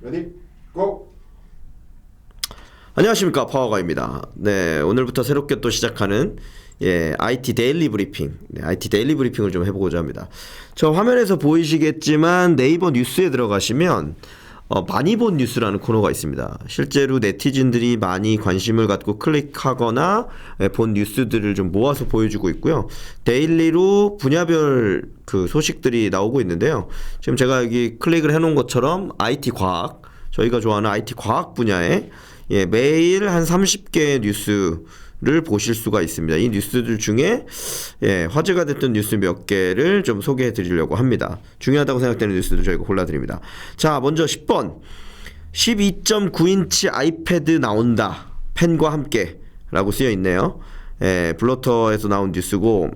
레디 고! 안녕하십니까 파워가입니다. 네 오늘부터 새롭게 또 시작하는 예 IT 데일리 브리핑, 네, IT 데일리 브리핑을 좀 해보고자 합니다. 저 화면에서 보이시겠지만 네이버 뉴스에 들어가시면 어, 많이 본 뉴스라는 코너가 있습니다. 실제로 네티즌들이 많이 관심을 갖고 클릭하거나 예, 본 뉴스들을 좀 모아서 보여주고 있고요. 데일리로 분야별 그 소식들이 나오고 있는데요. 지금 제가 여기 클릭을 해놓은 것처럼 IT 과학, 저희가 좋아하는 IT 과학 분야에 예, 매일 한 30개의 뉴스 를 보실 수가 있습니다. 이 뉴스들 중에 예, 화제가 됐던 뉴스 몇 개를 좀 소개해 드리려고 합니다. 중요하다고 생각되는 뉴스들 저희가 골라 드립니다. 자, 먼저 10번. 12.9인치 아이패드 나온다. 펜과 함께 라고 쓰여 있네요. 예, 블로터에서 나온 뉴스고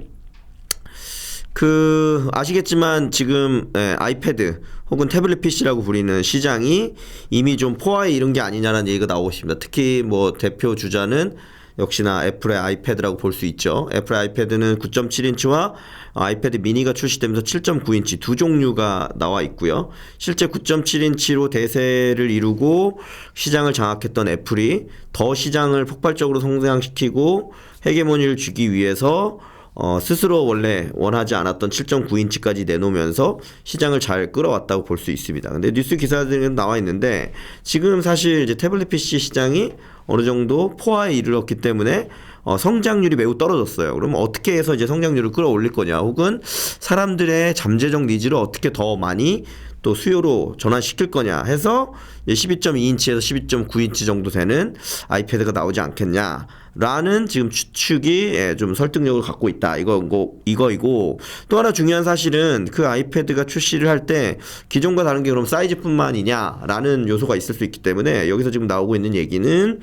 그 아시겠지만 지금 예, 아이패드 혹은 태블릿 PC라고 부리는 시장이 이미 좀 포화에 이른 게 아니냐라는 얘기가 나오고 있습니다. 특히 뭐 대표 주자는 역시나 애플의 아이패드라고 볼 수 있죠. 애플의 아이패드는 9.7인치와 아이패드 미니가 출시되면서 7.9인치 두 종류가 나와 있고요. 실제 9.7인치로 대세를 이루고 시장을 장악했던 애플이 더 시장을 폭발적으로 성장시키고 헤게모니를 쥐기 위해서 어, 스스로 원래 원하지 않았던 7.9인치까지 내놓으면서 시장을 잘 끌어왔다고 볼 수 있습니다. 근데 뉴스 기사들은 나와 있는데 지금 사실 이제 태블릿 PC 시장이 어느 정도 포화에 이르렀기 때문에 어, 성장률이 매우 떨어졌어요. 그러면 어떻게 해서 이제 성장률을 끌어올릴 거냐, 혹은 사람들의 잠재적 니즈를 어떻게 더 많이 또 수요로 전환시킬 거냐 해서 12.2인치에서 12.9인치 정도 되는 아이패드가 나오지 않겠냐라는 지금 추측이 예, 좀 설득력을 갖고 있다. 이거 이거 이거이고 또 하나 중요한 사실은 그 아이패드가 출시를 할 때 기존과 다른 게 그럼 사이즈뿐만이냐라는 요소가 있을 수 있기 때문에 여기서 지금 나오고 있는 얘기는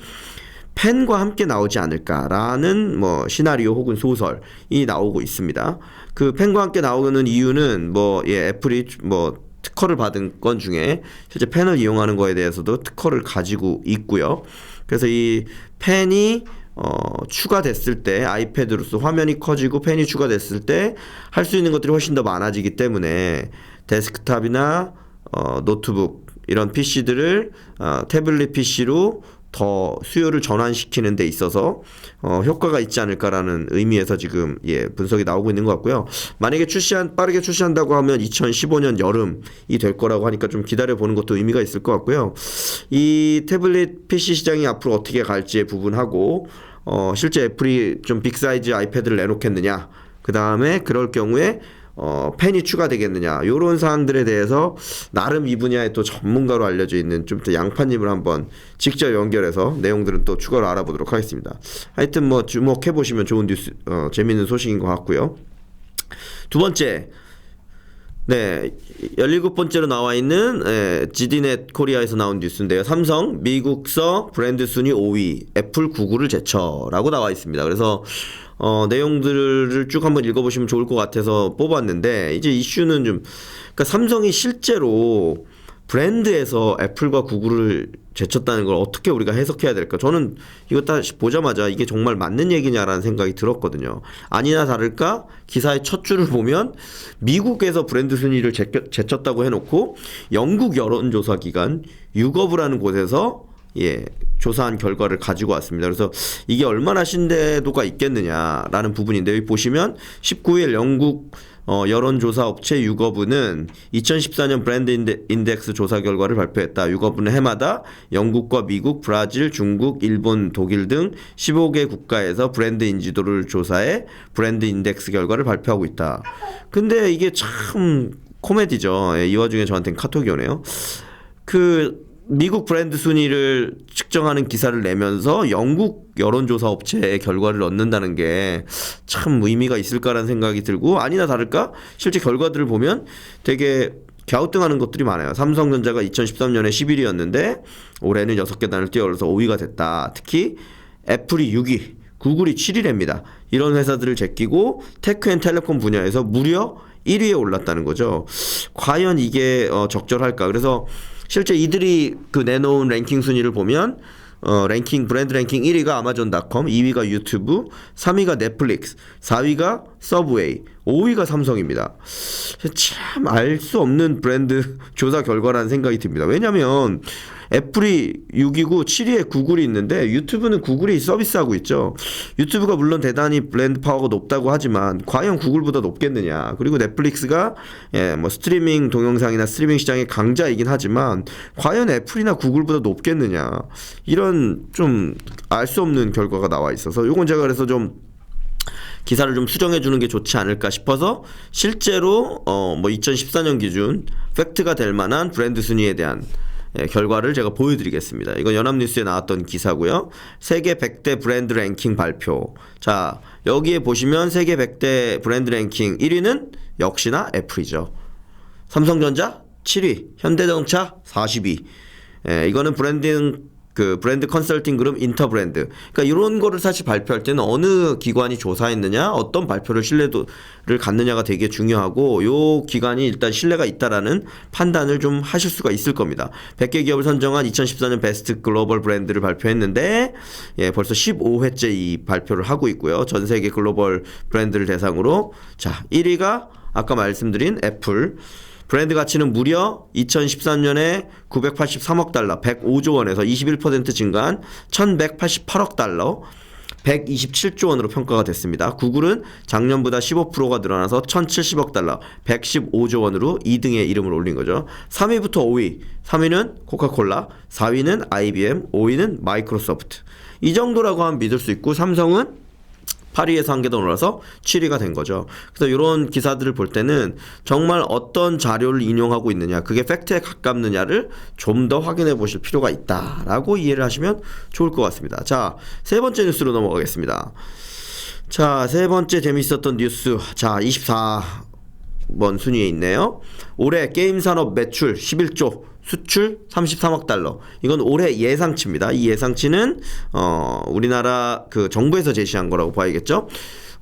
펜과 함께 나오지 않을까라는 뭐 시나리오 혹은 소설이 나오고 있습니다. 그 펜과 함께 나오는 이유는 뭐 예, 애플이 뭐 특허를 받은 건 중에 실제 펜을 이용하는 거에 대해서도 특허를 가지고 있고요. 그래서 이 펜이 어, 추가됐을 때 아이패드로서 화면이 커지고 펜이 추가됐을 때 할 수 있는 것들이 훨씬 더 많아지기 때문에 데스크탑이나 어, 노트북 이런 PC들을 어, 태블릿 PC로 더 수요를 전환시키는 데 있어서 어, 효과가 있지 않을까라는 의미에서 지금 예, 분석이 나오고 있는 것 같고요. 만약에 출시한 빠르게 출시한다고 하면 2015년 여름이 될 거라고 하니까 좀 기다려 보는 것도 의미가 있을 것 같고요. 이 태블릿 PC 시장이 앞으로 어떻게 갈지의 부분하고 어, 실제 애플이 좀 빅사이즈 아이패드를 내놓겠느냐. 그 다음에 그럴 경우에 어, 펜이 추가되겠느냐 요런 사항들에 대해서 나름 이 분야의 또 전문가로 알려져 있는 좀 더 양파님을 한번 직접 연결해서 내용들은 또 추가로 알아보도록 하겠습니다. 하여튼 뭐 주목해 보시면 좋은 뉴스 어, 재밌는 소식인 것 같고요. 두 번째 네, 17번째로 나와 있는 예, GD넷 코리아에서 나온 뉴스인데요. 삼성 미국서 브랜드 순위 5위, 애플 99를 제쳐라고 나와 있습니다. 그래서 어, 내용들을 쭉 한번 읽어보시면 좋을 것 같아서 뽑았는데 이제 이슈는 좀 그러니까 삼성이 실제로 브랜드에서 애플과 구글을 제쳤다는 걸 어떻게 우리가 해석해야 될까? 저는 이거 딱 보자마자 이게 정말 맞는 얘기냐라는 생각이 들었거든요. 아니나 다를까 기사의 첫 줄을 보면 미국에서 브랜드 순위를 제쳤다고 해놓고 영국 여론조사 기관 유거브라는 곳에서 예 조사한 결과를 가지고 왔습니다. 그래서 이게 얼마나 신뢰도가 있겠느냐라는 부분인데 여기 보시면 19일 영국 어, 여론조사 업체 유거브는 2014년 브랜드 인덱스 조사 결과를 발표했다. 유거브는 해마다 영국과 미국, 브라질, 중국, 일본, 독일 등 15개 국가에서 브랜드 인지도를 조사해 브랜드 인덱스 결과를 발표하고 있다. 근데 이게 참 코미디죠. 예, 이 와중에 저한테는 카톡이 오네요. 그 미국 브랜드 순위를 측정하는 기사를 내면서 영국 여론조사 업체의 결과를 얻는다는 게 참 의미가 있을까라는 생각이 들고 아니나 다를까 실제 결과들을 보면 되게 갸우뚱하는 것들이 많아요. 삼성전자가 2013년에 11위였는데 올해는 6계단을 뛰어올라서 5위가 됐다. 특히 애플이 6위, 구글이 7위랍니다. 이런 회사들을 제끼고 테크앤텔레콤 분야에서 무려 1위에 올랐다는 거죠. 과연 이게 어, 적절할까? 그래서 실제 이들이 그 내놓은 랭킹 순위를 보면 어, 랭킹 브랜드 랭킹 1위가 아마존닷컴, 2위가 유튜브, 3위가 넷플릭스, 4위가 서브웨이, 5위가 삼성입니다. 참 알 수 없는 브랜드 조사 결과라는 생각이 듭니다. 왜냐하면 애플이 6위고 7위에 구글이 있는데 유튜브는 구글이 서비스하고 있죠. 유튜브가 물론 대단히 브랜드 파워가 높다고 하지만 과연 구글보다 높겠느냐? 그리고 넷플릭스가 예, 뭐 스트리밍 동영상이나 스트리밍 시장의 강자이긴 하지만 과연 애플이나 구글보다 높겠느냐? 이런 좀 알 수 없는 결과가 나와 있어서 요건 제가 그래서 좀 기사를 좀 수정해 주는 게 좋지 않을까 싶어서 실제로 어 뭐 2014년 기준 팩트가 될 만한 브랜드 순위에 대한 예, 결과를 제가 보여드리겠습니다. 이건 연합뉴스에 나왔던 기사고요. 세계 100대 브랜드 랭킹 발표. 자 여기에 보시면 세계 100대 브랜드 랭킹 1위는 역시나 애플이죠. 삼성전자 7위, 현대자동차 40위. 예, 이거는 브랜딩 그 브랜드 컨설팅 그룹 인터브랜드. 그러니까 이런 거를 사실 발표할 때는 어느 기관이 조사했느냐, 어떤 발표를 신뢰도를 갖느냐가 되게 중요하고 요 기관이 일단 신뢰가 있다라는 판단을 좀 하실 수가 있을 겁니다. 100개 기업을 선정한 2014년 베스트 글로벌 브랜드를 발표했는데 예, 벌써 15회째 이 발표를 하고 있고요. 전 세계 글로벌 브랜드를 대상으로 자, 1위가 아까 말씀드린 애플 브랜드 가치는 무려 2013년에 983억 달러, 105조 원에서 21% 증가한 1188억 달러, 127조 원으로 평가가 됐습니다. 구글은 작년보다 15%가 늘어나서 1070억 달러, 115조 원으로 2등의 이름을 올린 거죠. 3위부터 5위. 3위는 코카콜라, 4위는 IBM, 5위는 마이크로소프트. 이 정도라고 하면 믿을 수 있고 삼성은 8위에서 한 개 더 올라서 7위가 된 거죠. 그래서 이런 기사들을 볼 때는 정말 어떤 자료를 인용하고 있느냐, 그게 팩트에 가깝느냐를 좀 더 확인해 보실 필요가 있다라고 이해를 하시면 좋을 것 같습니다. 자, 세 번째 뉴스로 넘어가겠습니다. 자, 세 번째 재밌었던 뉴스. 자, 24번 순위에 있네요. 올해 게임 산업 매출 11조, 수출 33억 달러. 이건 올해 예상치입니다. 이 예상치는 어 우리나라 그 정부에서 제시한 거라고 봐야겠죠.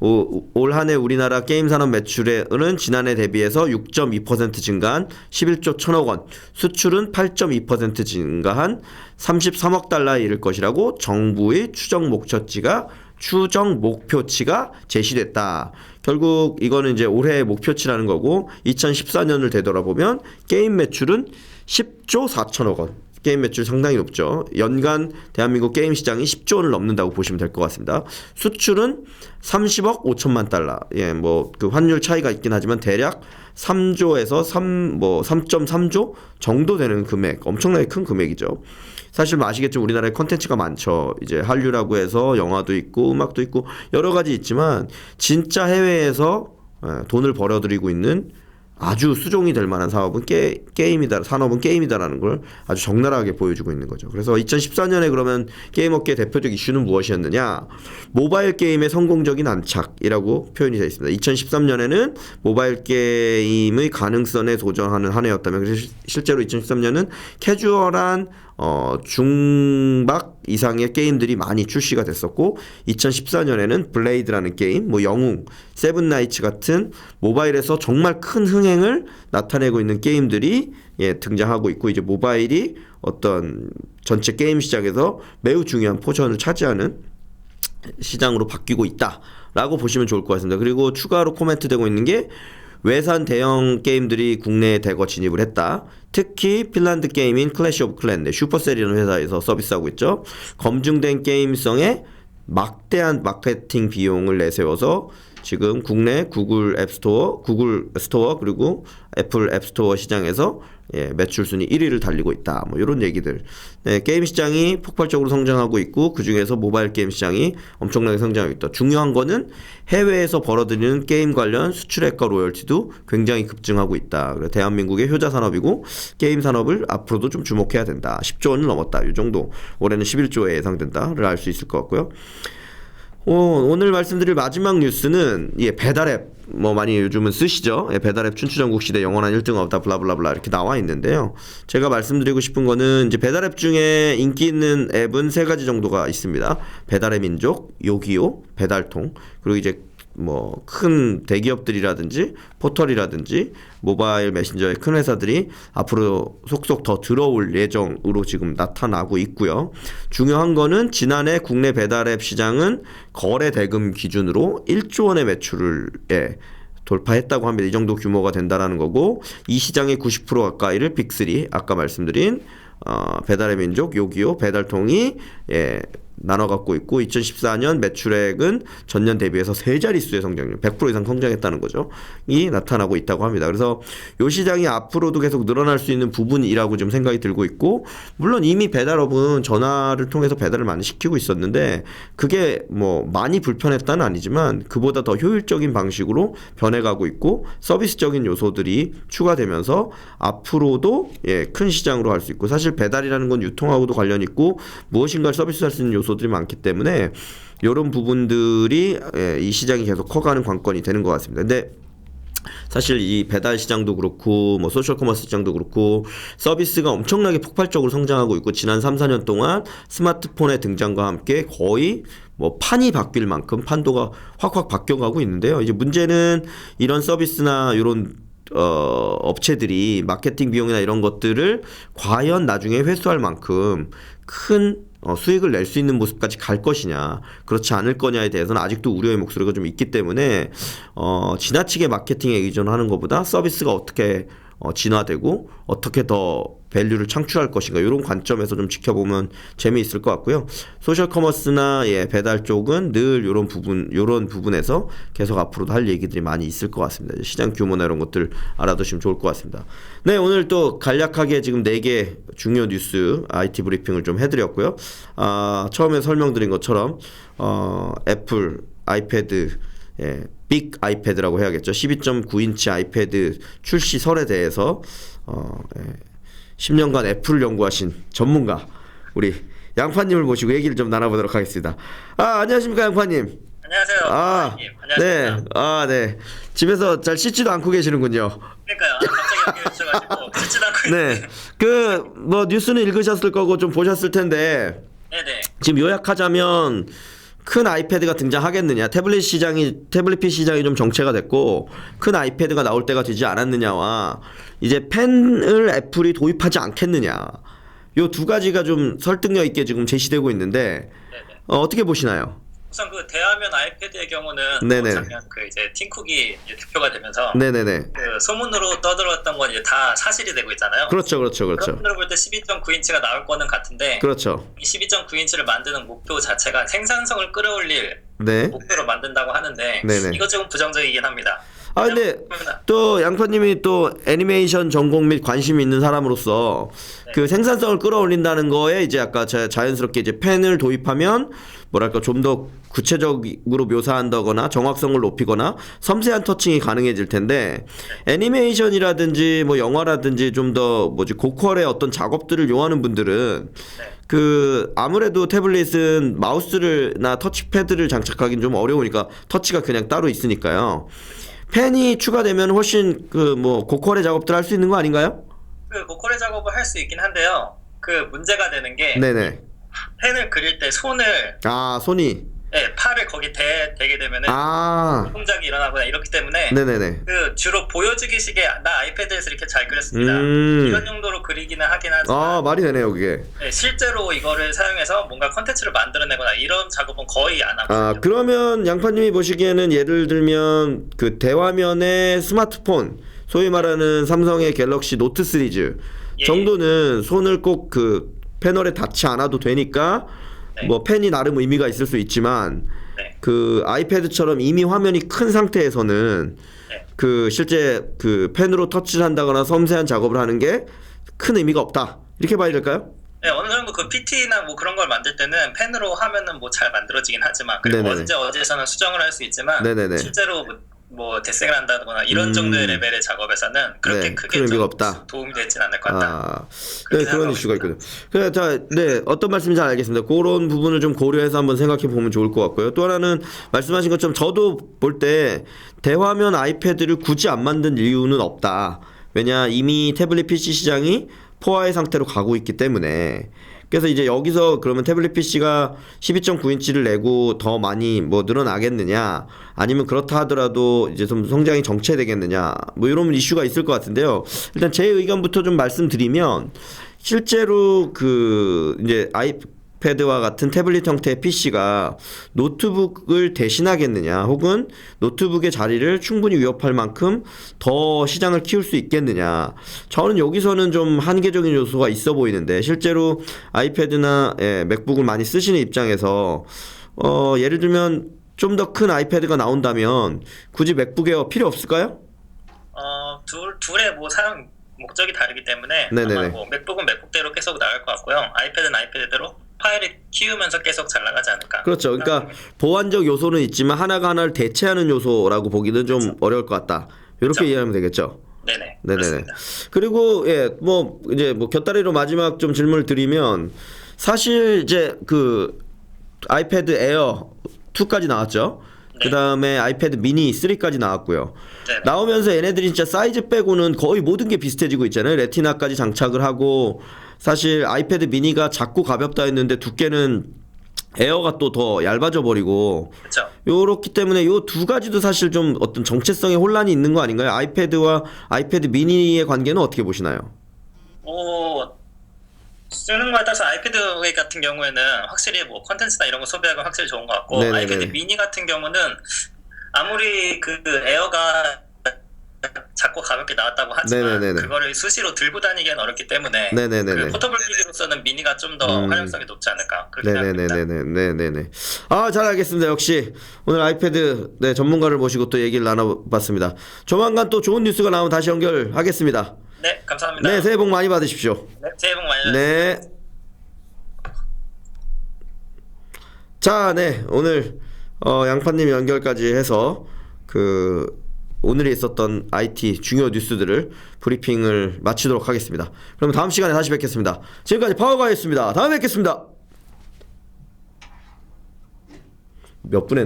올 한해 우리나라 게임 산업 매출은 지난해 대비해서 6.2% 증가한 11조 1천억 원, 수출은 8.2% 증가한 33억 달러에 이를 것이라고 정부의 추정 목표치가 추정 목표치가 제시됐다. 결국 이거는 이제 올해의 목표치라는 거고 2014년을 되돌아보면 게임 매출은 10조 4천억 원. 게임 매출 상당히 높죠. 연간 대한민국 게임 시장이 10조 원을 넘는다고 보시면 될 것 같습니다. 수출은 30억 5천만 달러. 예, 뭐 그 환율 차이가 있긴 하지만 대략 3조에서 3 뭐 3.3조 정도 되는 금액. 엄청나게 큰 금액이죠. 사실 뭐 아시겠지만 우리나라에 컨텐츠가 많죠. 이제 한류라고 해서 영화도 있고 음악도 있고 여러 가지 있지만 진짜 해외에서 예, 돈을 벌어들이고 있는 아주 수종이 될 만한 사업은 게, 게임이다, 산업은 게임이다라는 걸 아주 적나라하게 보여주고 있는 거죠. 그래서 2014년에 그러면 게임 업계 대표적 이슈는 무엇이었느냐? 모바일 게임의 성공적인 안착이라고 표현이 되어 있습니다. 2013년에는 모바일 게임의 가능성에 도전하는 한 해였다면 그래서 실제로 2013년은 캐주얼한 어, 중박 이상의 게임들이 많이 출시가 됐었고 2014년에는 블레이드라는 게임, 뭐 영웅, 세븐나이츠 같은 모바일에서 정말 큰 흥행을 나타내고 있는 게임들이 예, 등장하고 있고 이제 모바일이 어떤 전체 게임 시장에서 매우 중요한 포션을 차지하는 시장으로 바뀌고 있다라고 보시면 좋을 것 같습니다. 그리고 추가로 코멘트되고 있는 게 외산 대형 게임들이 국내에 대거 진입을 했다. 특히 핀란드 게임인 클래시 오브 클랜, 슈퍼셀이라는 회사에서 서비스하고 있죠. 검증된 게임성에 막대한 마케팅 비용을 내세워서 지금 국내 구글 앱스토어, 구글 스토어 그리고 애플 앱스토어 시장에서 예, 매출 순위 1위를 달리고 있다. 뭐 이런 얘기들. 네, 게임 시장이 폭발적으로 성장하고 있고 그 중에서 모바일 게임 시장이 엄청나게 성장하고 있다. 중요한 거는 해외에서 벌어들이는 게임 관련 수출액과 로열티도 굉장히 급증하고 있다. 그래서 대한민국의 효자 산업이고 게임 산업을 앞으로도 좀 주목해야 된다. 10조 원을 넘었다. 이 정도. 올해는 11조에 예상된다를 알 수 있을 것 같고요. 어, 오늘 말씀드릴 마지막 뉴스는 예, 배달앱 뭐 많이 요즘은 쓰시죠. 예, 배달앱 춘추전국 시대 영원한 1등 없다 블라블라블라 이렇게 나와 있는데요. 제가 말씀드리고 싶은 거는 이제 배달앱 중에 인기 있는 앱은 세 가지 정도가 있습니다. 배달의 민족, 요기요, 배달통 그리고 이제 뭐 큰 대기업들이라든지 포털이라든지 모바일 메신저의 큰 회사들이 앞으로 속속 더 들어올 예정으로 지금 나타나고 있고요. 중요한 거는 지난해 국내 배달앱 시장은 거래 대금 기준으로 1조 원의 매출을 예, 돌파했다고 합니다. 이 정도 규모가 된다라는 거고 이 시장의 90% 가까이를 빅3 아까 말씀드린 어, 배달의 민족, 요기요, 배달통이 예, 나눠 갖고 있고 2014년 매출액은 전년 대비해서 세 자릿수의 성장률, 100% 이상 성장했다는 거죠. 이 나타나고 있다고 합니다. 그래서 요 시장이 앞으로도 계속 늘어날 수 있는 부분이라고 좀 생각이 들고 있고 물론 이미 배달업은 전화를 통해서 배달을 많이 시키고 있었는데 그게 뭐 많이 불편했다는 아니지만 그보다 더 효율적인 방식으로 변해가고 있고 서비스적인 요소들이 추가되면서 앞으로도 예, 큰 시장으로 할수 있고 사실 배달이라는 건 유통하고도 관련 있고 무엇인가를 서비스할 수 있는 요소 들이 많기 때문에 이런 부분들이 예, 이 시장이 계속 커가는 관건이 되는 것 같습니다. 근데 사실 이 배달 시장도 그렇고 뭐 소셜 커머스 시장도 그렇고 서비스가 엄청나게 폭발적으로 성장하고 있고 지난 3, 4년 동안 스마트폰의 등장과 함께 거의 뭐 판이 바뀔 만큼 판도가 확확 바뀌어가고 있는데요. 이제 문제는 이런 서비스나 이런 어, 업체들이 마케팅 비용이나 이런 것들을 과연 나중에 회수할 만큼 큰 어, 수익을 낼 수 있는 모습까지 갈 것이냐. 그렇지 않을 거냐에 대해서는 아직도 우려의 목소리가 좀 있기 때문에 어, 지나치게 마케팅에 의존하는 것보다 서비스가 어떻게 어, 진화되고 어떻게 더 밸류를 창출할 것인가 이런 관점에서 좀 지켜보면 재미있을 것 같고요. 소셜 커머스나 예, 배달 쪽은 늘 이런 부분 이런 부분에서 계속 앞으로도 할 얘기들이 많이 있을 것 같습니다. 시장 규모나 이런 것들 알아두시면 좋을 것 같습니다. 네 오늘 또 간략하게 지금 네 개 중요 뉴스 IT 브리핑을 좀 해드렸고요. 아, 처음에 설명드린 것처럼 어, 애플 아이패드 예, 빅 아이패드라고 해야겠죠. 12.9인치 아이패드 출시 설에 대해서 어, 예, 10년간 애플을 연구하신 전문가 우리 양파님을 모시고 얘기를 좀 나눠보도록 하겠습니다. 아 안녕하십니까 양파님. 안녕하세요. 아, 님 네, 안녕하세요. 아 네. 집에서 잘 씻지도 않고 계시는군요. 그러니까요. 갑자기 연결해 주셔가지고 듣지도 않고 네. 그 뭐 뉴스는 읽으셨을 거고 좀 보셨을 텐데 네네. 지금 요약하자면 큰 아이패드가 등장하겠느냐 태블릿 시장이 태블릿 PC 시장이 좀 정체가 됐고 큰 아이패드가 나올 때가 되지 않았느냐와 이제 펜을 애플이 도입하지 않겠느냐 요 두 가지가 좀 설득력 있게 지금 제시되고 있는데 네네. 어, 어떻게 보시나요? 우선 그 대화면 아이패드의 경우는 네네. 뭐 작년 그 이제 팀쿡이 이제 대표가 되면서 네네네 그 소문으로 떠들었던 건 이제 다 사실이 되고 있잖아요. 그렇죠 그렇죠 그렇죠 분들을 볼때 12.9인치가 나올 거는 같은데 그렇죠 이 12.9인치를 만드는 목표 자체가 생산성을 끌어올릴 네 목표로 만든다고 하는데 네네. 이것 조금 부정적이긴 합니다. 아, 근데 또 양파님이 또 애니메이션 전공 및 관심이 있는 사람으로서 네. 그 생산성을 끌어올린다는 거에 이제 아까 자, 자연스럽게 이제 펜을 도입하면 뭐랄까 좀 더 구체적으로 묘사한다거나 정확성을 높이거나 섬세한 터칭이 가능해질 텐데 애니메이션이라든지 뭐 영화라든지 좀 더 뭐지 고퀄의 어떤 작업들을 요하는 분들은 네. 그 아무래도 태블릿은 마우스를나 터치패드를 장착하기는 좀 어려우니까 터치가 그냥 따로 있으니까요. 펜이 추가되면 훨씬 그 뭐 고퀄의 작업들 할 수 있는 거 아닌가요? 그 고퀄의 작업을 할 수 있긴 한데요. 그 문제가 되는 게 네네. 펜을 그릴 때 손을 아 손이 네, 팔을 거기 대, 대게 되면은 아 동작이 일어나거나 이렇기 때문에 네네네. 그 주로 보여주기식의 나 아이패드에서 이렇게 잘 그렸습니다. 음. 이런 용도로 그리기는 하긴 하지만 아 말이 되네요 그게. 네, 실제로 이거를 사용해서 뭔가 컨텐츠를 만들어내거나 이런 작업은 거의 안 하거든요. 아 그러면 양파님이 보시기에는 예를 들면 그 대화면의 스마트폰 소위 말하는 삼성의 갤럭시 노트 시리즈 예. 정도는 손을 꼭 그 패널에 닿지 않아도 되니까 네. 뭐 펜이 나름 의미가 있을 수 있지만 네. 그 아이패드처럼 이미 화면이 큰 상태에서는 네. 그 실제 그 펜으로 터치를 한다거나 섬세한 작업을 하는 게 큰 의미가 없다 이렇게 봐야 될까요? 네, 어느 정도 그 PT나 뭐 그런 걸 만들 때는 펜으로 하면은 뭐 잘 만들어지긴 하지만 그리고 네네네. 언제 어디서는 수정을 할 수 있지만 네네네. 실제로 뭐, 뭐 대생을 한다거나 이런 음. 정도의 레벨의 작업에서는 그렇게 네, 크게 큰 의미가 좀 없다. 도움이 되진 않을 것 같다. 아, 네 그런 이슈가. 있거든요. 그래, 자, 네 어떤 말씀인지 잘 알겠습니다. 그런 부분을 좀 고려해서 한번 생각해 보면 좋을 것 같고요. 또 하나는 말씀하신 것처럼 저도 볼 때 대화면 아이패드를 굳이 안 만든 이유는 없다. 왜냐 이미 태블릿 PC 시장이 포화의 상태로 가고 있기 때문에 그래서 이제 여기서 그러면 태블릿 PC가 12.9인치를 내고 더 많이 뭐 늘어나겠느냐 아니면 그렇다 하더라도 이제 좀 성장이 정체되겠느냐 뭐 이런 이슈가 있을 것 같은데요. 일단 제 의견부터 좀 말씀드리면 실제로 그 이제 아이 패드와 같은 태블릿 형태의 PC가 노트북을 대신하겠느냐 혹은 노트북의 자리를 충분히 위협할 만큼 더 시장을 키울 수 있겠느냐 저는 여기서는 좀 한계적인 요소가 있어 보이는데 실제로 아이패드나 예, 맥북을 많이 쓰시는 입장에서 어 예를 들면 좀 더 큰 아이패드가 나온다면 굳이 맥북 에어 필요 없을까요? 어, 둘, 둘의 뭐 사용 목적이 다르기 때문에 네네네. 아마 뭐 맥북은 맥북대로 계속 나갈 것 같고요. 아이패드는 아이패드대로 파일을 키우면서 계속 잘 나가지 않을까. 그렇죠. 그러니까 보완적 요소는 있지만 하나가 하나를 대체하는 요소라고 보기는 좀 어려울 것 같다. 이렇게 그렇죠. 이해하면 되겠죠. 네네. 네네네. 그렇습니다. 그리고 예, 뭐 이제 뭐 곁다리로 마지막 좀 질문을 드리면 사실 이제 그 아이패드 에어 2까지 나왔죠. 네. 그 다음에 아이패드 미니 3까지 나왔고요. 네네. 나오면서 얘네들이 진짜 사이즈 빼고는 거의 모든 게 비슷해지고 있잖아요. 레티나까지 장착을 하고 사실 아이패드 미니가 작고 가볍다 했는데 두께는 에어가 또 더 얇아져 버리고 그렇죠. 요렇기 때문에 요 두 가지도 사실 좀 어떤 정체성의 혼란이 있는 거 아닌가요? 아이패드와 아이패드 미니의 관계는 어떻게 보시나요? 뭐 쓰는 거에 따라서 아이패드 같은 경우에는 확실히 뭐 컨텐츠나 이런 거 소비하기 확실히 좋은 것 같고 네네네. 아이패드 미니 같은 경우는 아무리 그 에어가 작고 가볍게 나왔다고 하지만 네네네네. 그거를 수시로 들고 다니기는 어렵기 때문에 네네네네. 그 포터블 기기로서는 미니가 좀 더 음. 활용성이 높지 않을까 그렇게 생각합니다. 네네네네네. 네네네. 아, 잘 알겠습니다. 역시 오늘 아이패드 네, 전문가를 모시고 또 얘기를 나눠봤습니다. 조만간 또 좋은 뉴스가 나오면 다시 연결하겠습니다. 네, 감사합니다. 네, 새해 복 많이 받으십시오. 네, 새해 복 많이 받으세요. 네. 자, 네. 오늘 어, 양파님 연결까지 해서 그 오늘에 있었던 IT 중요 뉴스들을 브리핑을 마치도록 하겠습니다. 그럼 다음 시간에 다시 뵙겠습니다. 지금까지 파워가였습니다. 다음에 뵙겠습니다. 몇 분에